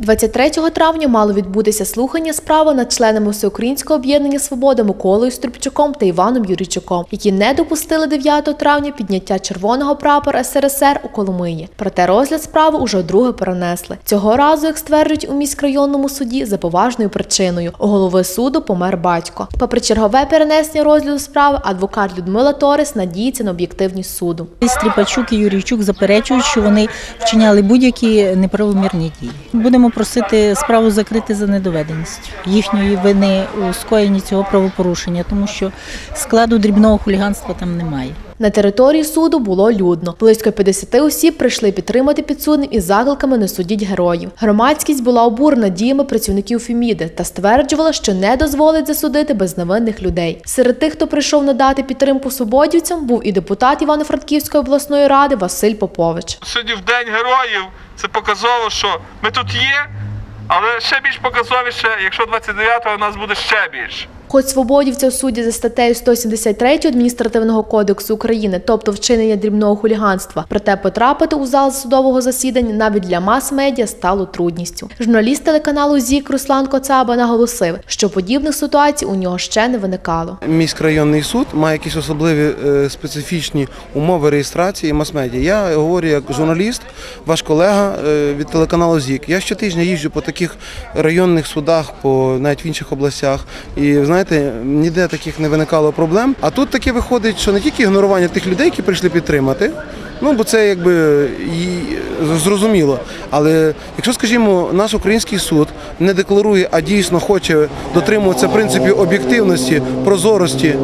23 травня мало відбутися слухання справи над членами Всеукраїнського об'єднання Свобода Миколою Струбчуком та Іваном Юрійчуком, які не допустили 9 травня підняття червоного прапора СРСР у Коломиї. Проте розгляд справи уже вдруге перенесли. Цього разу, як стверджують у міськрайонному суді, за поважною причиною у голови суду помер батько. Попри чергове перенесення розгляду справи, адвокат Людмила Торес надіється на об'єктивність суду. Стріпачук і Юрійчук заперечують, що вони вчиняли будь-які неправомірні дії. Будемо просити справу закрити за недоведеністю їхньої вини у скоєнні цього правопорушення, тому що складу дрібного хуліганства там немає. На території суду було людно. Близько 50 осіб прийшли підтримати підсудним із закликами не судіть героїв. Громадськість була обурена діями працівників Феміди та стверджувала, що не дозволить засудити безневинних людей. Серед тих, хто прийшов надати підтримку свободівцям, був і депутат Івано-Франківської обласної ради Василь Попович. Сьогодні в День героїв це показово, що ми тут є, але ще більш показовіше, якщо 29-го нас буде ще більше. Хоч свободівця судять за статтею 173 адміністративного кодексу України, тобто вчинення дрібного хуліганства, проте потрапити у зал судового засідання навіть для мас-медіа стало трудністю. Журналіст телеканалу ЗІК Руслан Коцаба наголосив, що подібних ситуацій у нього ще не виникало. Міськрайонний суд має якісь особливі е, специфічні умови реєстрації мас-медіа. Я говорю як журналіст, ваш колега е, від телеканалу ЗІК. Я щотижня їжджу по таких районних судах, по навіть в інших областях. І знаєте, ніде таких не виникало проблем. А тут таке виходить, що не тільки ігнорування тих людей, які прийшли підтримати. Ну, бо це якби зрозуміло. Але якщо, скажімо, наш український суд не декларує, а дійсно хоче дотримуватися принципів об'єктивності, прозорості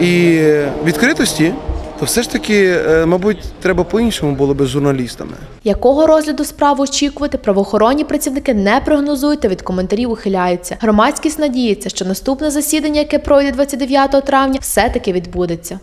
і відкритості, то все ж таки, е, мабуть, треба по-іншому було би з журналістами. Якого розгляду справу очікувати, правоохоронні працівники не прогнозують та від коментарів ухиляються. Громадськість надіється, що наступне засідання, яке пройде 29 травня, все таки відбудеться.